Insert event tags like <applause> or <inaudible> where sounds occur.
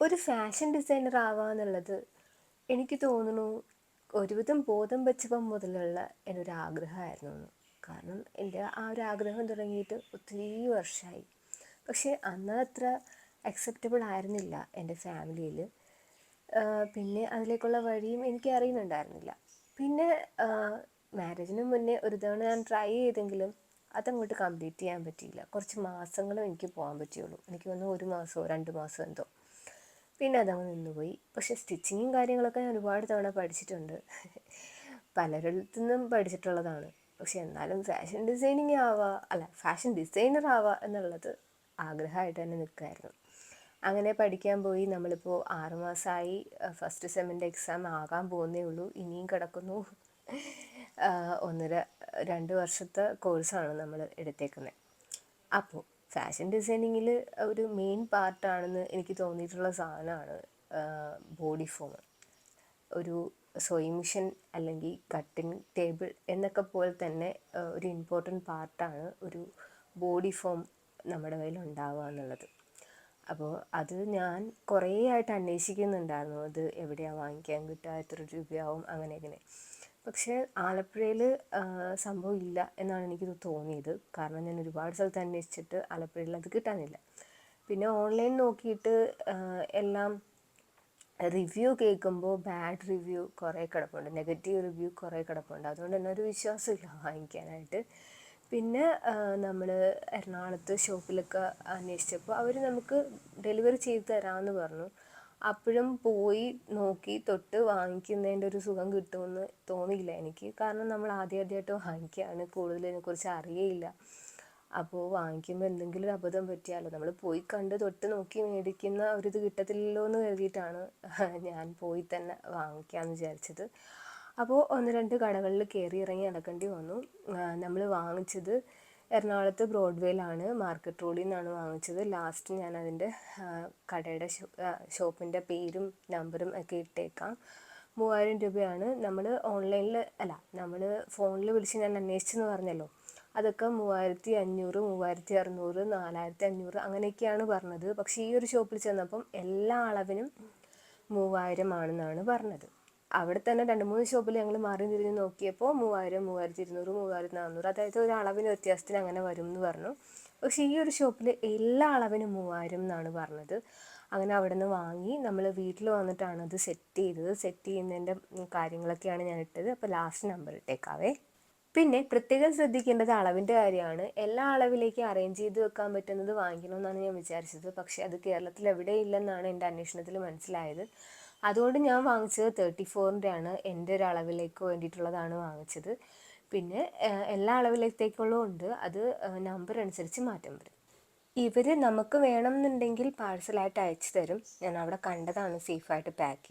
ഒരു fashion designer ആവാന്നുള്ളത് എനിക്ക് തോന്നുന്നു ഒരുവിധം ബോധം വെച്ചപ്പം മുതലുള്ള എന്റെ ഒരു ആഗ്രഹമായിരുന്നു കാരണം എന്റെ ആ ഒരു ആഗ്രഹം തുടങ്ങിയിട്ട് ഒത്തിരി വർഷമായി. പക്ഷേ അന്ന് അത്ര അക്സെപ്റ്റബിൾ ആയിരുന്നില്ല എന്റെ ഫാമിലിയിൽ പിന്നെ അതിലേക്കുള്ള വഴിയും എനിക്ക് അറിയുന്നുണ്ടായിരുന്നില്ല. പിന്നെ മാരേജിന് മുന്നേ ഒരു തവണ ഞാൻ ട്രൈ ചെയ്തെങ്കിലും അതങ്ങോട്ട് കംപ്ലീറ്റ് ചെയ്യാൻ പറ്റിയില്ല. കുറച്ച് മാസങ്ങളും എനിക്ക് പോകാൻ പറ്റിയുള്ളൂ. എനിക്ക് തോന്നുന്നു ഒരു മാസമോ രണ്ട് മാസമോ എന്തോ. പിന്നെ അതങ്ങ് നിന്നുപോയി. പക്ഷേ സ്റ്റിച്ചിങ്ങും കാര്യങ്ങളൊക്കെ ഞാൻ ഒരുപാട് തവണ പഠിച്ചിട്ടുണ്ട്. പലരിടത്തു നിന്നും പഠിച്ചിട്ടുള്ളതാണ്. പക്ഷെ എന്നാലും ഫാഷൻ ഡിസൈനിങ് ആവാ അല്ല ഫാഷൻ ഡിസൈനർ ആവാ എന്നുള്ളത് ആഗ്രഹമായിട്ട് തന്നെ നിൽക്കുമായിരുന്നു അങ്ങനെ പഠിക്കാൻ പോയി. നമ്മളിപ്പോൾ ആറുമാസമായി ഫസ്റ്റ് സെമ്മിന്റെ എക്സാം ആകാൻ പോകുന്നേ ഉള്ളൂ. ഇനിയും കിടക്കുന്നു. ഒന്നര രണ്ട് വർഷത്തെ കോഴ്സാണ് നമ്മൾ എടുത്തേക്കുന്നത്. അപ്പോൾ ഫാഷൻ ഡിസൈനിങ്ങിൽ ഒരു മെയിൻ പാർട്ടാണെന്ന് എനിക്ക് തോന്നിയിട്ടുള്ള സാധനമാണ് ബോഡി ഫോം ഒരു സോയിങ് മിഷൻ അല്ലെങ്കിൽ കട്ടിങ് ടേബിൾ എന്നൊക്കെ പോലെ തന്നെ ഒരു ഇമ്പോർട്ടന്റ് പാർട്ടാണ് ഒരു ബോഡി ഫോം നമ്മുടെ കയ്യിൽ ഉണ്ടാവുക എന്നുള്ളത്. അപ്പോൾ അത് ഞാൻ കുറേ ആയിട്ട് അന്വേഷിക്കുന്നുണ്ടായിരുന്നു. അത് എവിടെയാണ് വാങ്ങിക്കാൻ കിട്ടുക എത്ര രൂപയാവും അങ്ങനെ ഇങ്ങനെ. പക്ഷേ ആലപ്പുഴയിൽ സംഭവം ഇല്ല എന്നാണ് എനിക്ക് തോന്നിയത്. കാരണം ഞാൻ ഒരുപാട് സ്ഥലത്ത് അന്വേഷിച്ചിട്ട് ആലപ്പുഴയിൽ അത് കിട്ടാനില്ല. പിന്നെ ഓൺലൈൻ നോക്കിയിട്ട് എല്ലാം റിവ്യൂ കേൾക്കുമ്പോൾ ബാഡ് റിവ്യൂ കുറേ കിടപ്പുണ്ട്. നെഗറ്റീവ് റിവ്യൂ കുറേ കിടപ്പുണ്ട്. അതുകൊണ്ട് തന്നെ ഒരു വിശ്വാസമില്ല വാങ്ങിക്കാനായിട്ട്. പിന്നെ നമ്മൾ എറണാകുളത്ത് ഷോപ്പിലൊക്കെ അന്വേഷിച്ചപ്പോൾ അവർ നമുക്ക് ഡെലിവറി ചെയ്ത് തരാമെന്ന് പറഞ്ഞു. അപ്പോഴും പോയി നോക്കി തൊട്ട് വാങ്ങിക്കുന്നതിന്റെ ഒരു സുഖം കിട്ടുമെന്ന് തോന്നിയില്ല എനിക്ക്. കാരണം നമ്മൾ ആദ്യമാദ്യമായിട്ട് വാങ്ങിക്കുകയാണ്. കൂടുതൽ ഇതിനെക്കുറിച്ച് അറിയയില്ല. അപ്പോൾ വാങ്ങിക്കുമ്പോൾ എന്തെങ്കിലും അബദ്ധം പറ്റിയാലോ? നമ്മൾ പോയി കണ്ട് തൊട്ട് നോക്കി മേടിക്കുന്ന ഒരിത് കിട്ടത്തില്ലല്ലോ എന്ന് കരുതിയിട്ടാണ് <laughs> ഞാൻ പോയി തന്നെ വാങ്ങിക്കാമെന്ന് വിചാരിച്ചത്. അപ്പോൾ ഒന്ന് രണ്ട് കടകളിൽ കയറി ഇറങ്ങി നടക്കേണ്ടി വന്നു. നമ്മൾ വാങ്ങിച്ചത് എറണാകുളത്ത് ബ്രോഡ്വേയിലാണ് മാർക്കറ്റ് റോഡിൽ നിന്നാണ് വാങ്ങിച്ചത്. ലാസ്റ്റ് ഞാൻ അതിന്റെ കടയുടെ ഷോപ്പിന്റെ പേരും നമ്പറും ഒക്കെ ഇട്ടേക്കാം. മൂവായിരം രൂപയാണ്. നമ്മൾ ഓൺലൈനിൽ അല്ല നമ്മൾ ഫോണിൽ വിളിച്ച് ഞാൻ അന്വേഷിച്ചെന്ന് പറഞ്ഞല്ലോ. അതൊക്കെ മൂവായിരത്തി അഞ്ഞൂറ് മൂവായിരത്തി അറുന്നൂറ് നാലായിരത്തി അഞ്ഞൂറ് അങ്ങനെയൊക്കെയാണ് പറഞ്ഞത്. പക്ഷേ ഈ ഒരു ഷോപ്പിൽ ചെന്നപ്പം എല്ലാ അളവിനും മൂവായിരം ആണെന്നാണ് പറഞ്ഞത്. അവിടെ തന്നെ രണ്ട് മൂന്ന് ഷോപ്പിൽ ഞങ്ങൾ മാറി തിരിഞ്ഞ് നോക്കിയപ്പോൾ മൂവായിരം മൂവായിരത്തി ഇരുന്നൂറ് മൂവായിരത്തി നാനൂറ് അതായത് ഒരു അളവിന് വ്യത്യാസത്തിന് അങ്ങനെ വരും എന്ന് പറഞ്ഞു. പക്ഷേ ഈ ഒരു ഷോപ്പിൽ എല്ലാ അളവിനും മൂവായിരം എന്നാണ് പറഞ്ഞത്. അങ്ങനെ അവിടെ നിന്ന് വാങ്ങി നമ്മൾ വീട്ടിൽ വന്നിട്ടാണ് അത് സെറ്റ് ചെയ്തത്. സെറ്റ് ചെയ്യുന്നതിന്റെ കാര്യങ്ങളൊക്കെയാണ് ഞാൻ ഇട്ടത്. അപ്പോൾ ലാസ്റ്റ് നമ്പർ ഇട്ടേക്കാവേ. പിന്നെ പ്രത്യേകം ശ്രദ്ധിക്കേണ്ടത് അളവിന്റെ കാര്യമാണ്. എല്ലാ അളവിലേക്കും അറേഞ്ച് ചെയ്ത് വെക്കാൻ പറ്റുന്നത് വാങ്ങിക്കണമെന്നാണ് ഞാൻ വിചാരിച്ചത്. പക്ഷേ അത് കേരളത്തിൽ എവിടെയില്ലെന്നാണ് എന്റെ അന്വേഷണത്തിൽ മനസ്സിലായത്. അതുകൊണ്ട് ഞാൻ വാങ്ങിച്ചത് തേർട്ടി ഫോറിന്റെ ആണ് എന്റെ ഒരു അളവിലേക്ക് വേണ്ടിയിട്ടുള്ളതാണ് വാങ്ങിച്ചത്. പിന്നെ എല്ലാ അളവിലേക്കുള്ളതും ഉണ്ട്. അത് നമ്പർ അനുസരിച്ച് മാറ്റം വരും. ഇവർ നമുക്ക് വേണമെന്നുണ്ടെങ്കിൽ പാഴ്സലായിട്ട് അയച്ചു തരും. ഞാൻ അവിടെ കണ്ടതാണ് സേഫായിട്ട് പാക്ക്